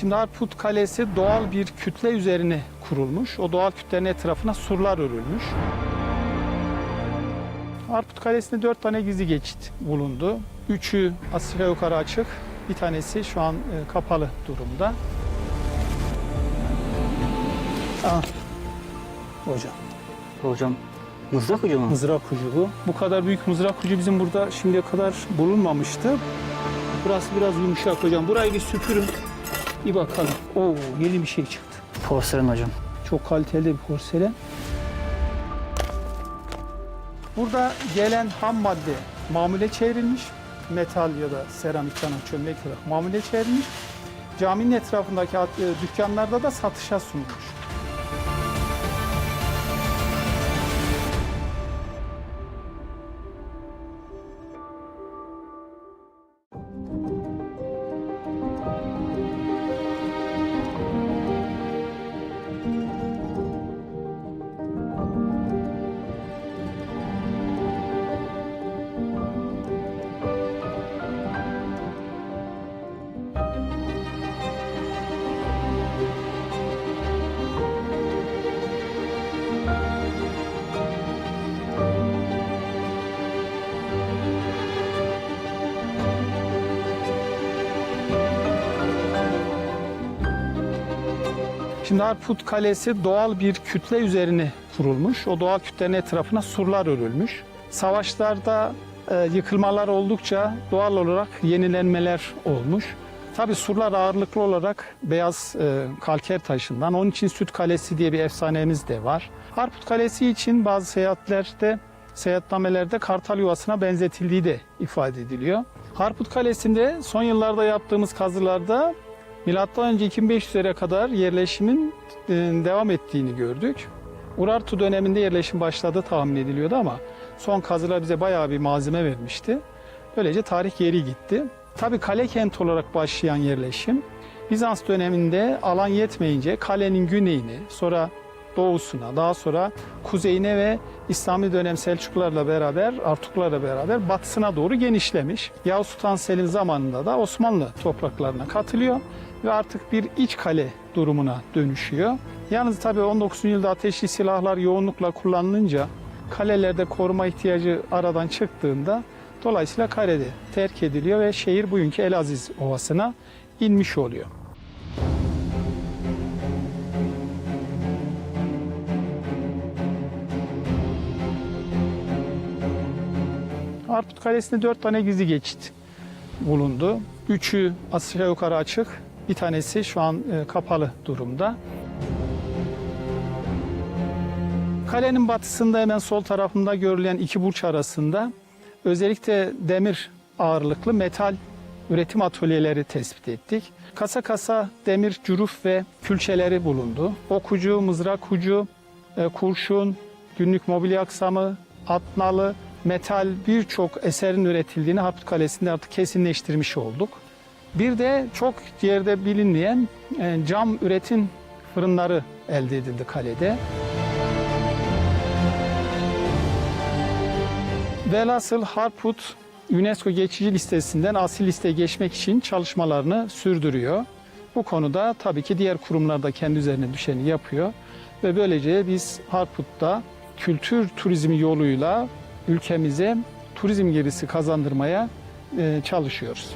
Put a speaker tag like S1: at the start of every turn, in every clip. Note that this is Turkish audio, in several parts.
S1: Şimdi Harput Kalesi doğal bir kütle üzerine kurulmuş. O doğal kütlenin etrafına surlar örülmüş. Harput Kalesi'nde dört tane gizli geçit bulundu. Üçü aşağı yukarı açık. Bir tanesi şu an e, kapalı durumda. Ah, hocam
S2: Hocam mızrak ucu mu?
S1: mızrak ucu bu. Bu kadar büyük mızrak ucu bizim burada şimdiye kadar bulunmamıştı. Burası biraz yumuşak hocam. Burayı bir süpürün. Bir bakalım. Oo yeni bir şey çıktı.
S2: Porselen hocam.
S1: Çok kaliteli bir porselen. Burada gelen ham madde mamule çevrilmiş. Metal ya da seramik çanak çömlek olarak mamule çevrilmiş. Caminin etrafındaki e, dükkanlarda da satışa sunulmuş. Şimdi Harput Kalesi doğal bir kütle üzerine kurulmuş. O doğal kütlenin etrafına surlar örülmüş. Savaşlarda e, yıkılmalar oldukça doğal olarak yenilenmeler olmuş. Tabi surlar ağırlıklı olarak beyaz e, kalker taşından. Onun için Süt Kalesi diye bir efsanemiz de var. Harput Kalesi için bazı seyahatlerde, seyahatnamelerde kartal yuvasına benzetildiği de ifade ediliyor. Harput Kalesi'nde son yıllarda yaptığımız kazılarda Milattan önce 2500'lere kadar yerleşimin e, devam ettiğini gördük. Urartu döneminde yerleşim başladığı tahmin ediliyordu ama son kazılar bize bayağı bir malzeme vermişti. Böylece tarih geri gitti. Tabi kale kent olarak başlayan yerleşim Bizans döneminde alan yetmeyince kalenin güneyini sonra doğusuna daha sonra kuzeyine ve İslami dönem Selçuklularla beraber Artuklarla beraber batısına doğru genişlemiş. Yavuz Sultan Selim zamanında da Osmanlı topraklarına katılıyor ve artık bir iç kale durumuna dönüşüyor. Yalnız tabii 19. yüzyılda ateşli silahlar yoğunlukla kullanılınca kalelerde koruma ihtiyacı aradan çıktığında dolayısıyla kalede terk ediliyor ve şehir bugünkü Elaziz Ovası'na inmiş oluyor. Harput Kalesi'nde dört tane gizli geçit bulundu. Üçü aşağı yukarı açık. Bir tanesi şu an e, kapalı durumda. Kalenin batısında hemen sol tarafında görülen iki burç arasında özellikle demir ağırlıklı metal üretim atölyeleri tespit ettik. Kasa kasa demir cüruf ve külçeleri bulundu. Okucu, mızrak ucu, e, kurşun, günlük mobilya aksamı, atnalı, metal birçok eserin üretildiğini Harput Kalesi'nde artık kesinleştirmiş olduk. Bir de çok yerde bilinmeyen e, cam üretim fırınları elde edildi kalede. Velhasıl Harput UNESCO geçici listesinden asil listeye geçmek için çalışmalarını sürdürüyor. Bu konuda tabii ki diğer kurumlar da kendi üzerine düşeni yapıyor. Ve böylece biz Harput'ta kültür turizmi yoluyla ülkemize turizm gerisi kazandırmaya e, çalışıyoruz.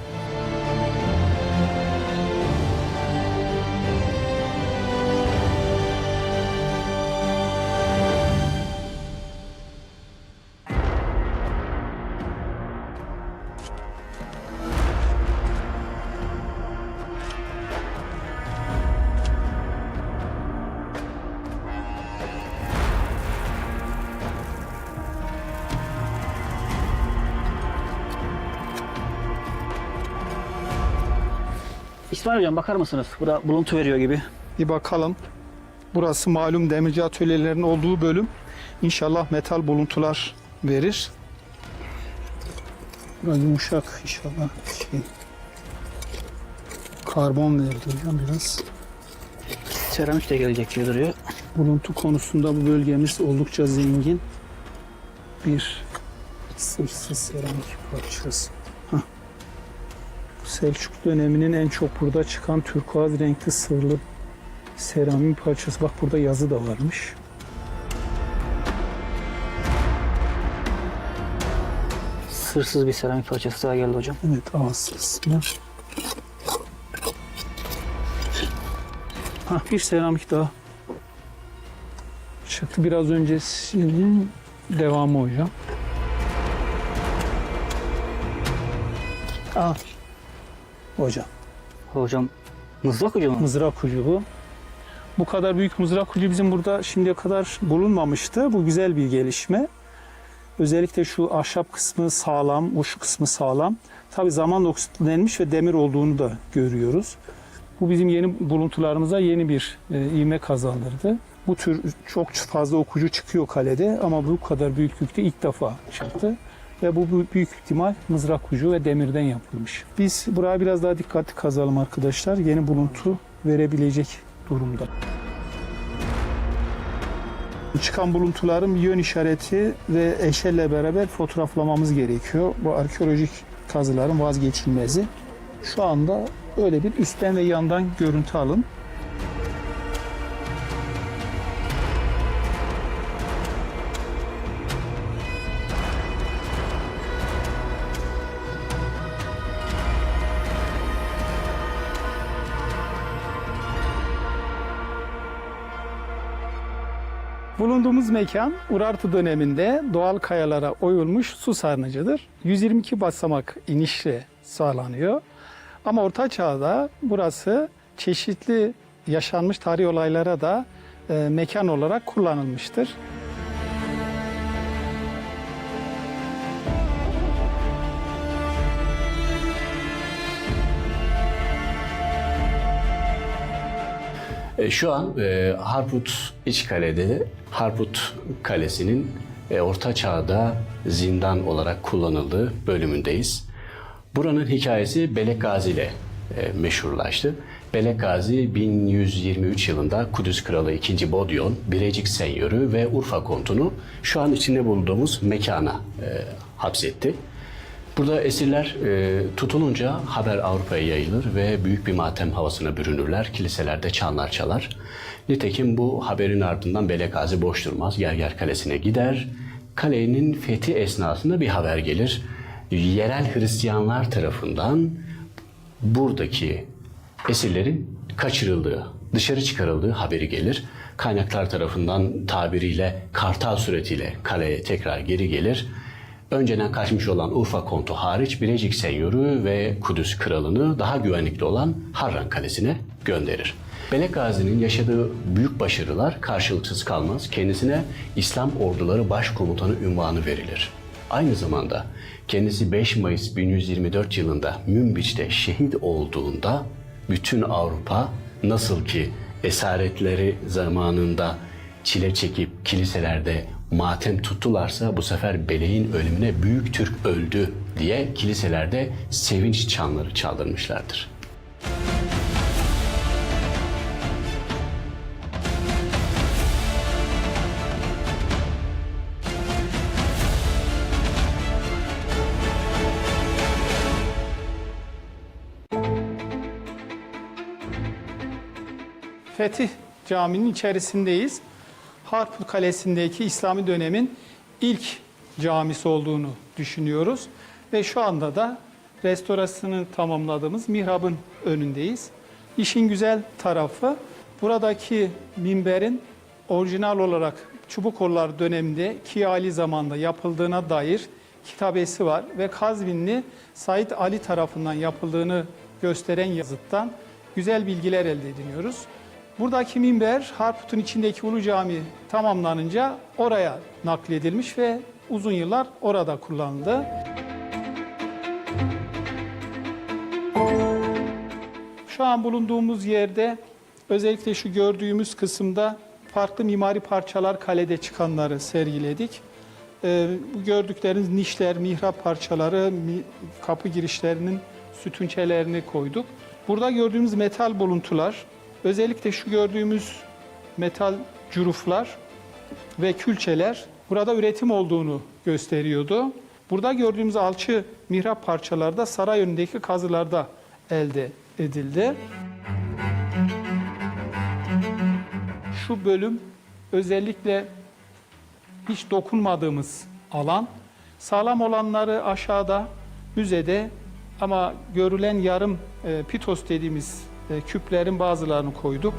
S2: İsmail hocam bakar mısınız? Burada buluntu veriyor gibi.
S1: Bir bakalım. Burası malum demirci atölyelerinin olduğu bölüm. İnşallah metal buluntular verir. Biraz yumuşak inşallah. Şey, karbon verdi hocam biraz.
S2: Seramik de gelecek gibi duruyor.
S1: Buluntu konusunda bu bölgemiz oldukça zengin. Bir sırsız seramik parçası. Selçuk döneminin en çok burada çıkan turkuaz renkli sırlı seramik parçası. Bak burada yazı da varmış.
S2: Sırsız bir seramik parçası daha geldi hocam.
S1: Evet ağız kısmı. Ha bir seramik daha. Çıktı biraz önce sildiğin devamı hocam. Al. Hocam
S2: Hocam mızrak ucu mu?
S1: mızrak ucu bu. Bu kadar büyük mızrak ucu bizim burada şimdiye kadar bulunmamıştı. Bu güzel bir gelişme. Özellikle şu ahşap kısmı sağlam, uç kısmı sağlam. Tabi zaman oksitlenmiş ve demir olduğunu da görüyoruz. Bu bizim yeni buluntularımıza yeni bir e, ivme kazandırdı. Bu tür çok fazla okucu çıkıyor kalede ama bu kadar büyüklükte ilk defa çıktı. Ve bu büyük ihtimal mızrak ucu ve demirden yapılmış. Biz buraya biraz daha dikkatli kazalım arkadaşlar. Yeni buluntu verebilecek durumda. Çıkan buluntuların yön işareti ve eşelle beraber fotoğraflamamız gerekiyor. Bu arkeolojik kazıların vazgeçilmezi. Şu anda öyle bir üstten ve yandan görüntü alın. Bulunduğumuz mekan Urartu döneminde doğal kayalara oyulmuş su sarnıcıdır. 122 basamak inişle sağlanıyor. Ama Orta Çağ'da burası çeşitli yaşanmış tarih olaylara da e, mekan olarak kullanılmıştır.
S3: E, Şu an e, Harput İçkale'de Harput Kalesi'nin e, Orta Çağ'da zindan olarak kullanıldığı bölümündeyiz. Buranın hikayesi Belek Gazi ile e, meşhurlaştı. Belek Gazi 1123 yılında Kudüs Kralı II. Bodyon, Birecik Senyörü ve Urfa Kontu'nu şu an içinde bulunduğumuz mekana e, hapsetti. Burada esirler e, tutulunca haber Avrupa'ya yayılır ve büyük bir matem havasına bürünürler. Kiliselerde çanlar çalar. Nitekim bu haberin ardından Belekazi boş durmaz. Gerger Kalesi'ne gider. Kalenin fethi esnasında bir haber gelir. Yerel Hristiyanlar tarafından buradaki esirlerin kaçırıldığı, dışarı çıkarıldığı haberi gelir. Kaynaklar tarafından tabiriyle kartal suretiyle kaleye tekrar geri gelir. Önceden kaçmış olan Urfa kontu hariç Bilecik Senyörü ve Kudüs kralını daha güvenlikli olan Harran Kalesi'ne gönderir. Belek Gazi'nin yaşadığı büyük başarılar karşılıksız kalmaz. Kendisine İslam Orduları Başkomutanı ünvanı verilir. Aynı zamanda kendisi 5 Mayıs 1124 yılında Münbiç'te şehit olduğunda bütün Avrupa nasıl ki esaretleri zamanında çile çekip kiliselerde matem tuttularsa bu sefer Beleğin ölümüne büyük Türk öldü diye kiliselerde sevinç çanları çaldırmışlardır.
S1: Fetih Camii'nin içerisindeyiz. Harput Kalesi'ndeki İslami dönemin ilk camisi olduğunu düşünüyoruz. Ve şu anda da restorasyonu tamamladığımız mihrabın önündeyiz. İşin güzel tarafı buradaki minberin orijinal olarak Çubukollar döneminde Kiali zamanda yapıldığına dair kitabesi var ve Kazvinli Said Ali tarafından yapıldığını gösteren yazıttan güzel bilgiler elde ediniyoruz. Buradaki minber Harput'un içindeki Ulu Cami tamamlanınca oraya nakledilmiş ve uzun yıllar orada kullanıldı. Şu an bulunduğumuz yerde özellikle şu gördüğümüz kısımda farklı mimari parçalar kalede çıkanları sergiledik. Ee, gördükleriniz nişler, mihrap parçaları, kapı girişlerinin sütunçelerini koyduk. Burada gördüğümüz metal buluntular, özellikle şu gördüğümüz metal cüruflar ve külçeler burada üretim olduğunu gösteriyordu. Burada gördüğümüz alçı mihrap parçaları da saray önündeki kazılarda elde edildi. Şu bölüm özellikle hiç dokunmadığımız alan. Sağlam olanları aşağıda müzede ama görülen yarım e, pitos dediğimiz e, küplerin bazılarını koyduk.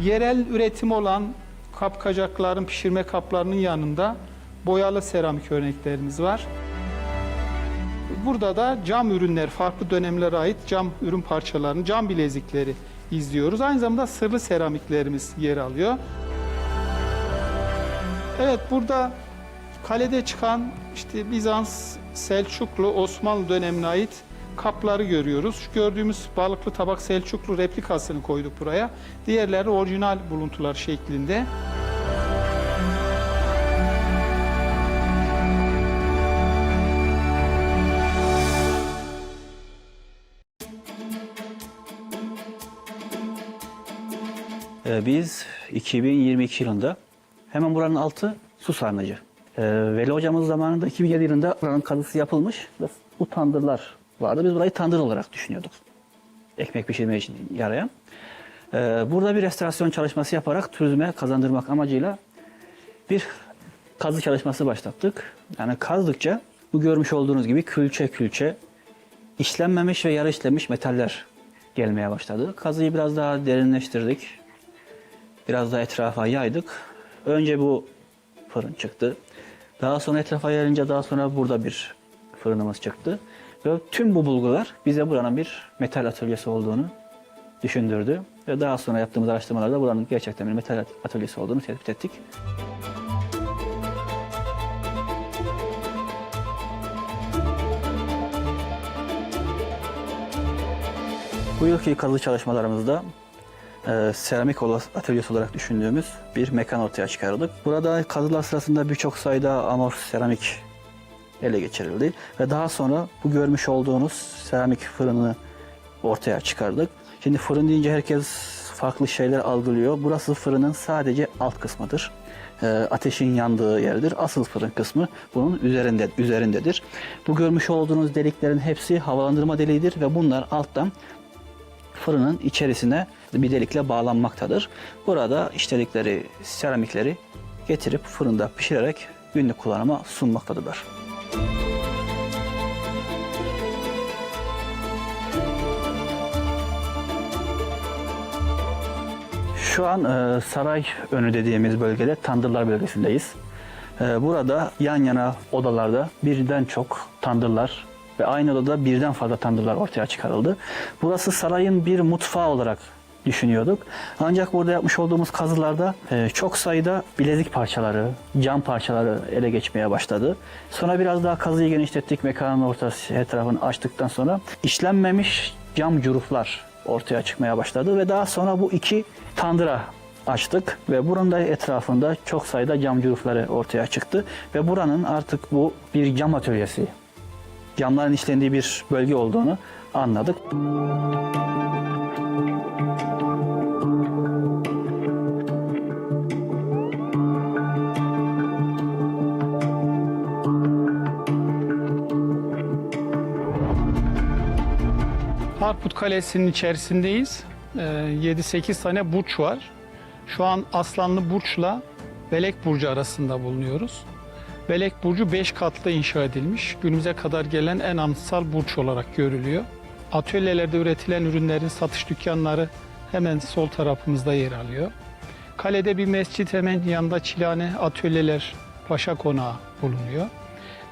S1: Yerel üretim olan kapkacakların, pişirme kaplarının yanında boyalı seramik örneklerimiz var. Burada da cam ürünler, farklı dönemlere ait cam ürün parçalarını, cam bilezikleri izliyoruz. Aynı zamanda sırlı seramiklerimiz yer alıyor. Evet burada kalede çıkan işte Bizans, Selçuklu, Osmanlı dönemine ait kapları görüyoruz. Şu gördüğümüz balıklı tabak Selçuklu replikasını koyduk buraya. Diğerleri orijinal buluntular şeklinde.
S4: Ee, Biz 2022 yılında hemen buranın altı su sarnıcı. Ee, Veli hocamız zamanında 2007 yılında buranın kazısı yapılmış ve bu tandırlar vardı. Biz burayı tandır olarak düşünüyorduk. Ekmek pişirme için yarayan. Ee, Burada bir restorasyon çalışması yaparak turizme kazandırmak amacıyla bir kazı çalışması başlattık. Yani kazdıkça bu görmüş olduğunuz gibi külçe külçe işlenmemiş ve yarı işlenmiş metaller gelmeye başladı. Kazıyı biraz daha derinleştirdik. Biraz daha etrafa yaydık. Önce bu fırın çıktı. Daha sonra etrafa yayınca daha sonra burada bir fırınımız çıktı. Ve tüm bu bulgular bize buranın bir metal atölyesi olduğunu düşündürdü. Ve daha sonra yaptığımız araştırmalarda buranın gerçekten bir metal atölyesi olduğunu tespit ettik. Bu yılki kazı çalışmalarımızda e, seramik atölyesi olarak düşündüğümüz bir mekan ortaya çıkardık. Burada kazılar sırasında birçok sayıda amorf seramik ele geçirildi ve daha sonra bu görmüş olduğunuz seramik fırını ortaya çıkardık. Şimdi fırın deyince herkes farklı şeyler algılıyor. Burası fırının sadece alt kısmıdır. E, ateşin yandığı yerdir. Asıl fırın kısmı bunun üzerinde üzerindedir. Bu görmüş olduğunuz deliklerin hepsi havalandırma deliğidir ve bunlar alttan fırının içerisine bir delikle bağlanmaktadır. Burada işledikleri seramikleri getirip fırında pişirerek günlük kullanıma sunmaktadırlar. Şu an e, saray önü dediğimiz bölgede Tandırlar bölgesindeyiz. E, burada yan yana odalarda birden çok tandırlar ve aynı odada birden fazla tandırlar ortaya çıkarıldı. Burası sarayın bir mutfağı olarak düşünüyorduk. Ancak burada yapmış olduğumuz kazılarda e, çok sayıda bilezik parçaları, cam parçaları ele geçmeye başladı. Sonra biraz daha kazıyı genişlettik. Mekanın ortası etrafını açtıktan sonra işlenmemiş cam curuflar ortaya çıkmaya başladı ve daha sonra bu iki tandıra açtık ve buranın da etrafında çok sayıda cam curufları ortaya çıktı ve buranın artık bu bir cam atölyesi, camların işlendiği bir bölge olduğunu anladık.
S1: Kalesi'nin içerisindeyiz. Ee, 7-8 tane burç var. Şu an Aslanlı Burç'la Belek Burcu arasında bulunuyoruz. Belek Burcu 5 katlı inşa edilmiş. Günümüze kadar gelen en anıtsal burç olarak görülüyor. Atölyelerde üretilen ürünlerin satış dükkanları hemen sol tarafımızda yer alıyor. Kalede bir mescit hemen yanında çilane atölyeler, paşa konağı bulunuyor.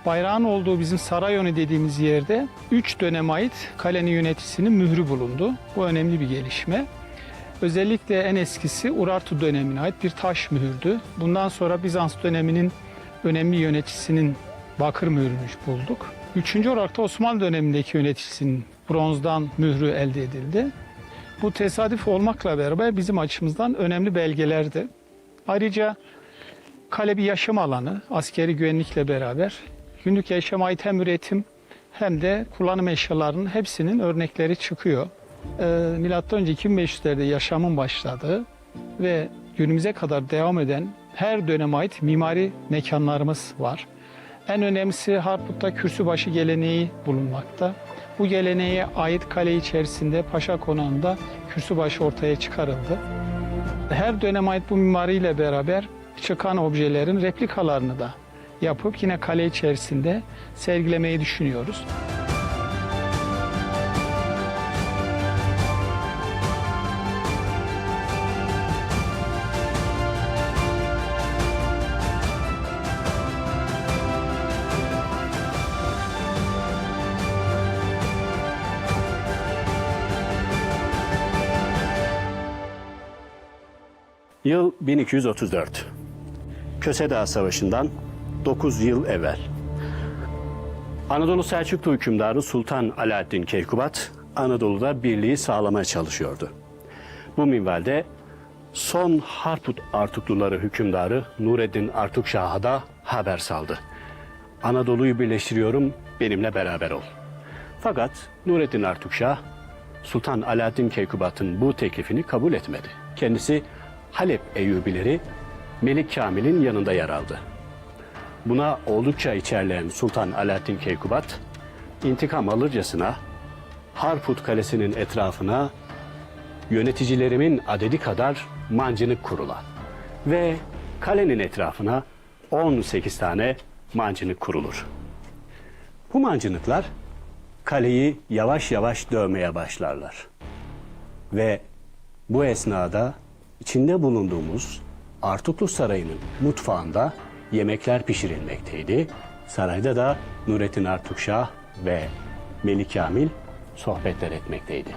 S1: Bayrağın olduğu bizim Sarayönü dediğimiz yerde 3 dönem ait kalenin yöneticisinin mührü bulundu. Bu önemli bir gelişme. Özellikle en eskisi Urartu dönemine ait bir taş mühürdü. Bundan sonra Bizans döneminin önemli yöneticisinin bakır mührünü bulduk. Üçüncü olarak da Osmanlı dönemindeki yöneticisinin bronzdan mührü elde edildi. Bu tesadüf olmakla beraber bizim açımızdan önemli belgelerdi. Ayrıca kale bir yaşam alanı, askeri güvenlikle beraber günlük yaşama ait hem üretim hem de kullanım eşyalarının hepsinin örnekleri çıkıyor. Ee, Milattan önce 2500'lerde yaşamın başladığı ve günümüze kadar devam eden her döneme ait mimari mekanlarımız var. En önemlisi Harput'ta kürsübaşı geleneği bulunmakta. Bu geleneğe ait kale içerisinde Paşa Konağı'nda kürsübaşı ortaya çıkarıldı. Her döneme ait bu mimariyle beraber çıkan objelerin replikalarını da yapıp yine kale içerisinde sergilemeyi düşünüyoruz.
S3: Yıl 1234. Köse Savaşı'ndan 9 yıl evvel. Anadolu Selçuklu hükümdarı Sultan Alaaddin Keykubat Anadolu'da birliği sağlamaya çalışıyordu. Bu minvalde son Harput Artukluları hükümdarı Nureddin Artukşah'a da haber saldı. Anadolu'yu birleştiriyorum, benimle beraber ol. Fakat Nureddin Artukşah Sultan Alaaddin Keykubat'ın bu teklifini kabul etmedi. Kendisi Halep Eyyubileri Melik Kamil'in yanında yer aldı. Buna oldukça içerleyen Sultan Alaaddin Keykubat, intikam alırcasına Harput Kalesi'nin etrafına yöneticilerimin adedi kadar mancınık kurula ve kalenin etrafına 18 tane mancınık kurulur. Bu mancınıklar kaleyi yavaş yavaş dövmeye başlarlar. Ve bu esnada içinde bulunduğumuz Artuklu Sarayı'nın mutfağında yemekler pişirilmekteydi. Sarayda da Nurettin Artukşah ve Melik Kamil sohbetler etmekteydi.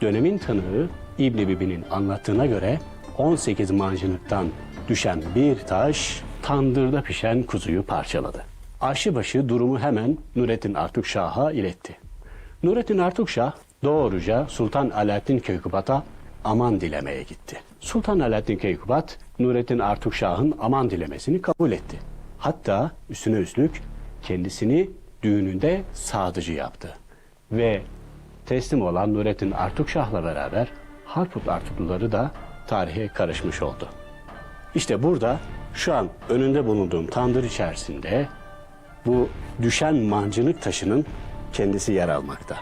S3: Dönemin tanığı İbni Bibi'nin anlattığına göre 18 mancınıktan düşen bir taş tandırda pişen kuzuyu parçaladı. Aşçıbaşı durumu hemen Nurettin Artukşah'a iletti. Nurettin Artukşah doğruca Sultan Alaaddin Keykubat'a aman dilemeye gitti. Sultan Alaaddin Keykubat, Nurettin Artukşah'ın aman dilemesini kabul etti. Hatta üstüne üstlük kendisini düğününde sadıcı yaptı. Ve teslim olan Nurettin Artukşah'la beraber Harput Artukluları da tarihe karışmış oldu. İşte burada şu an önünde bulunduğum tandır içerisinde bu düşen mancınık taşının kendisi yer almakta.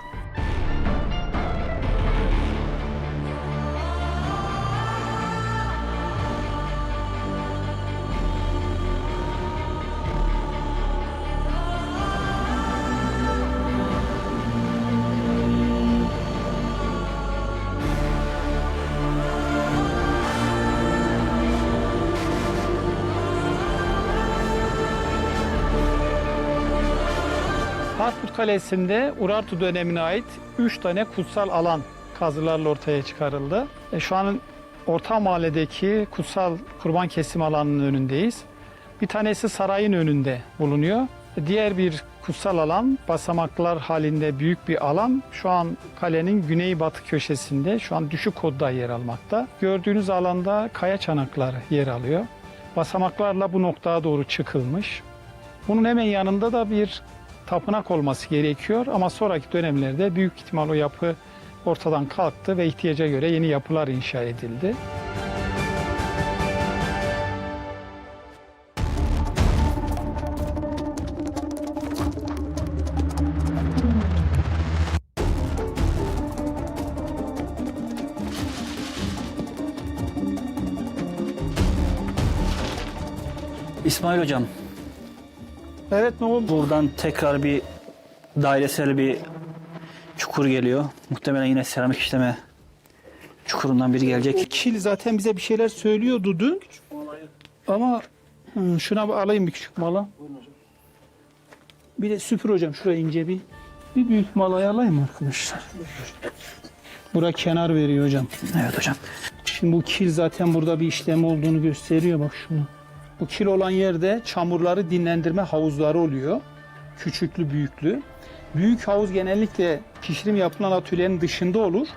S1: Kalesi'nde Urartu dönemine ait 3 tane kutsal alan kazılarla ortaya çıkarıldı. E, şu an Orta Mahalle'deki kutsal kurban kesim alanının önündeyiz. Bir tanesi sarayın önünde bulunuyor. E, Diğer bir kutsal alan basamaklar halinde büyük bir alan. Şu an kalenin güneybatı köşesinde şu an düşük kodda yer almakta. Gördüğünüz alanda kaya çanakları yer alıyor. Basamaklarla bu noktaya doğru çıkılmış. Bunun hemen yanında da bir tapınak olması gerekiyor ama sonraki dönemlerde büyük ihtimal o yapı ortadan kalktı ve ihtiyaca göre yeni yapılar inşa edildi.
S4: İsmail Hocam,
S1: Evet ne oldu?
S4: buradan tekrar bir dairesel bir çukur geliyor. Muhtemelen yine seramik işleme çukurundan biri gelecek.
S1: Kil zaten bize bir şeyler söylüyordu dün. Ama hı, şuna bir alayım bir küçük mala. Bir de süpür hocam şuraya ince bir. Bir büyük mal ayarlayayım mı arkadaşlar? Bura kenar veriyor hocam.
S4: Evet hocam.
S1: Şimdi bu kil zaten burada bir işlem olduğunu gösteriyor bak şunu. Bu kil olan yerde çamurları dinlendirme havuzları oluyor. Küçüklü büyüklü. Büyük havuz genellikle pişirim yapılan atölyenin dışında olur.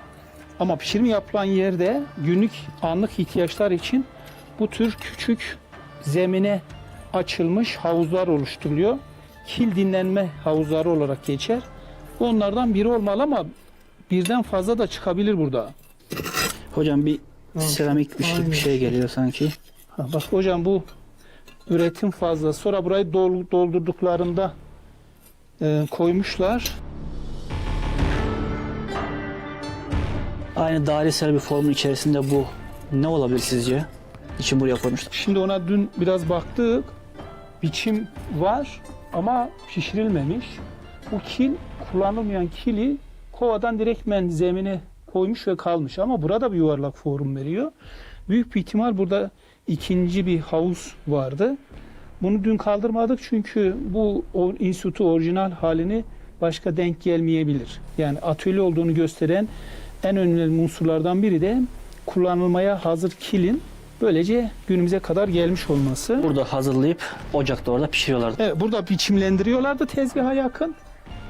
S1: Ama pişirim yapılan yerde günlük anlık ihtiyaçlar için bu tür küçük zemine açılmış havuzlar oluşturuluyor. Kil dinlenme havuzları olarak geçer. Onlardan biri olmalı ama birden fazla da çıkabilir burada.
S4: Hocam bir seramik bir şey, bir şey geliyor sanki.
S1: Ha, bak hocam bu üretim fazla. Sonra burayı dol- doldurduklarında e, koymuşlar.
S2: Aynı dairesel bir formun içerisinde bu ne olabilir sizce? İçin buraya koymuşlar.
S1: Şimdi ona dün biraz baktık. Biçim var ama pişirilmemiş. Bu kil kullanılmayan kili kovadan direktmen zemine koymuş ve kalmış. Ama burada bir yuvarlak form veriyor. Büyük bir ihtimal burada ikinci bir havuz vardı. Bunu dün kaldırmadık çünkü bu o, insütü orijinal halini başka denk gelmeyebilir. Yani atölye olduğunu gösteren en önemli unsurlardan biri de kullanılmaya hazır kilin böylece günümüze kadar gelmiş olması.
S2: Burada hazırlayıp ocakta orada pişiriyorlardı.
S1: Evet, burada biçimlendiriyorlardı tezgaha yakın.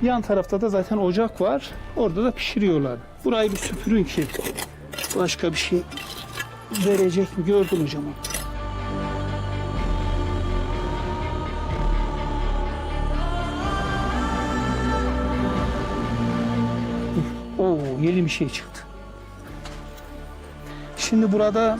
S1: Yan tarafta da zaten ocak var. Orada da pişiriyorlar. Burayı bir süpürün ki başka bir şey verecek mi? Gördün hocam. Oo, yeni bir şey çıktı. Şimdi burada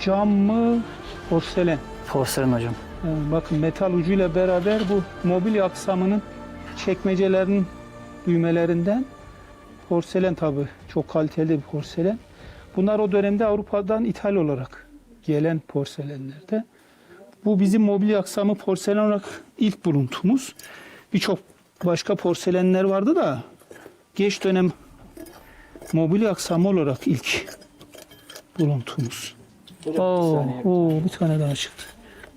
S1: cam mı, porselen?
S2: Porselen hocam.
S1: Yani bakın metal ucuyla beraber bu mobilya aksamının çekmecelerinin düğmelerinden porselen tabi çok kaliteli bir porselen. Bunlar o dönemde Avrupa'dan ithal olarak gelen porselenlerde. Bu bizim mobilya aksamı porselen olarak ilk buluntumuz. Birçok başka porselenler vardı da geç dönem mobilya aksamı olarak ilk buluntumuz. Oo, oo, bir tane daha çıktı.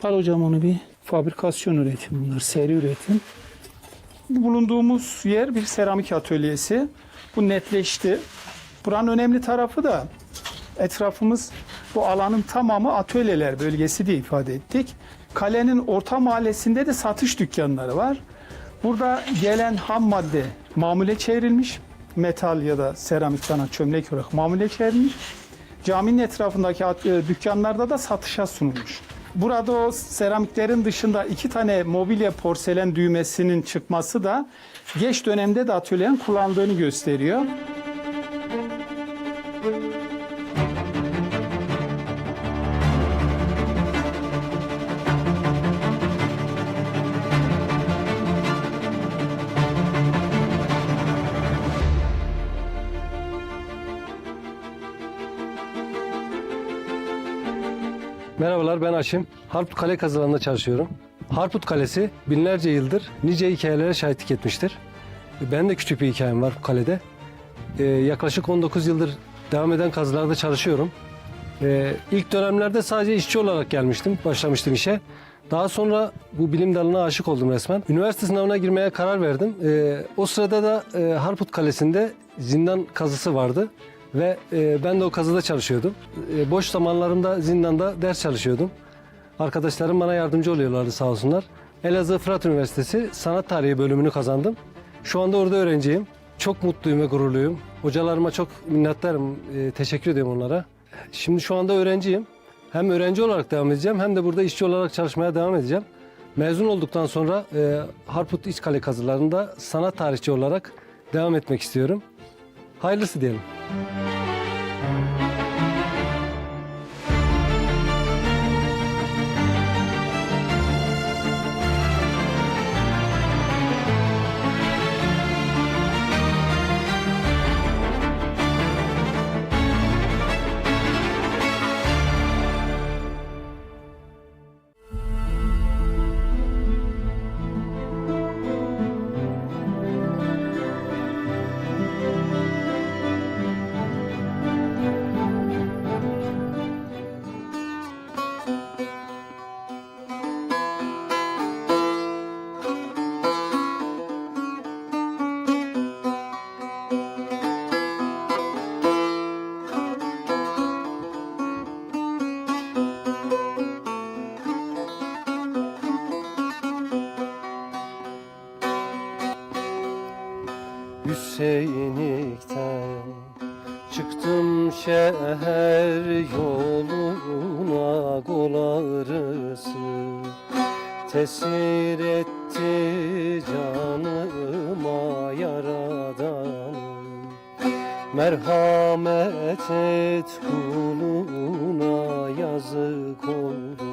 S1: Al hocam onu bir fabrikasyon üretim bunlar, seri üretim. Bu bulunduğumuz yer bir seramik atölyesi. Bu netleşti. Buranın önemli tarafı da etrafımız bu alanın tamamı atölyeler bölgesi diye ifade ettik. Kalenin orta mahallesinde de satış dükkanları var. Burada gelen ham madde mamule çevrilmiş. Metal ya da seramik sanat çömlek olarak mamule çevrilmiş. Caminin etrafındaki e, dükkanlarda da satışa sunulmuş. Burada o seramiklerin dışında iki tane mobilya porselen düğmesinin çıkması da geç dönemde de atölyenin kullandığını gösteriyor.
S5: Merhabalar ben Aşim. Harput Kale kazılarında çalışıyorum. Harput Kalesi binlerce yıldır nice hikayelere şahitlik etmiştir. Ben de küçük bir hikayem var bu kalede. Ee, yaklaşık 19 yıldır devam eden kazılarda çalışıyorum. Ee, ilk dönemlerde sadece işçi olarak gelmiştim, başlamıştım işe. Daha sonra bu bilim dalına aşık oldum resmen. Üniversite sınavına girmeye karar verdim. Ee, o sırada da e, Harput Kalesi'nde zindan kazısı vardı. Ve e, ben de o kazıda çalışıyordum. E, boş zamanlarımda zindanda ders çalışıyordum. Arkadaşlarım bana yardımcı oluyorlardı sağ olsunlar. Elazığ Fırat Üniversitesi Sanat Tarihi bölümünü kazandım. Şu anda orada öğrenciyim. Çok mutluyum ve gururluyum. Hocalarıma çok minnettarım. E, teşekkür ediyorum onlara. Şimdi şu anda öğrenciyim. Hem öğrenci olarak devam edeceğim hem de burada işçi olarak çalışmaya devam edeceğim. Mezun olduktan sonra e, Harput İçkale kazılarında sanat tarihçi olarak devam etmek istiyorum. Hayırlısı diyelim. Hüseyinlikten Çıktım şehir yoluna kol ağrısı Tesir etti canıma yaradanım. Merhamet et kuluna yazık oldu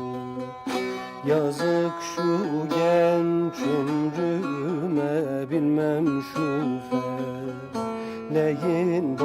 S5: Yazık şu genç ömrüme bilmem şu yüreğinde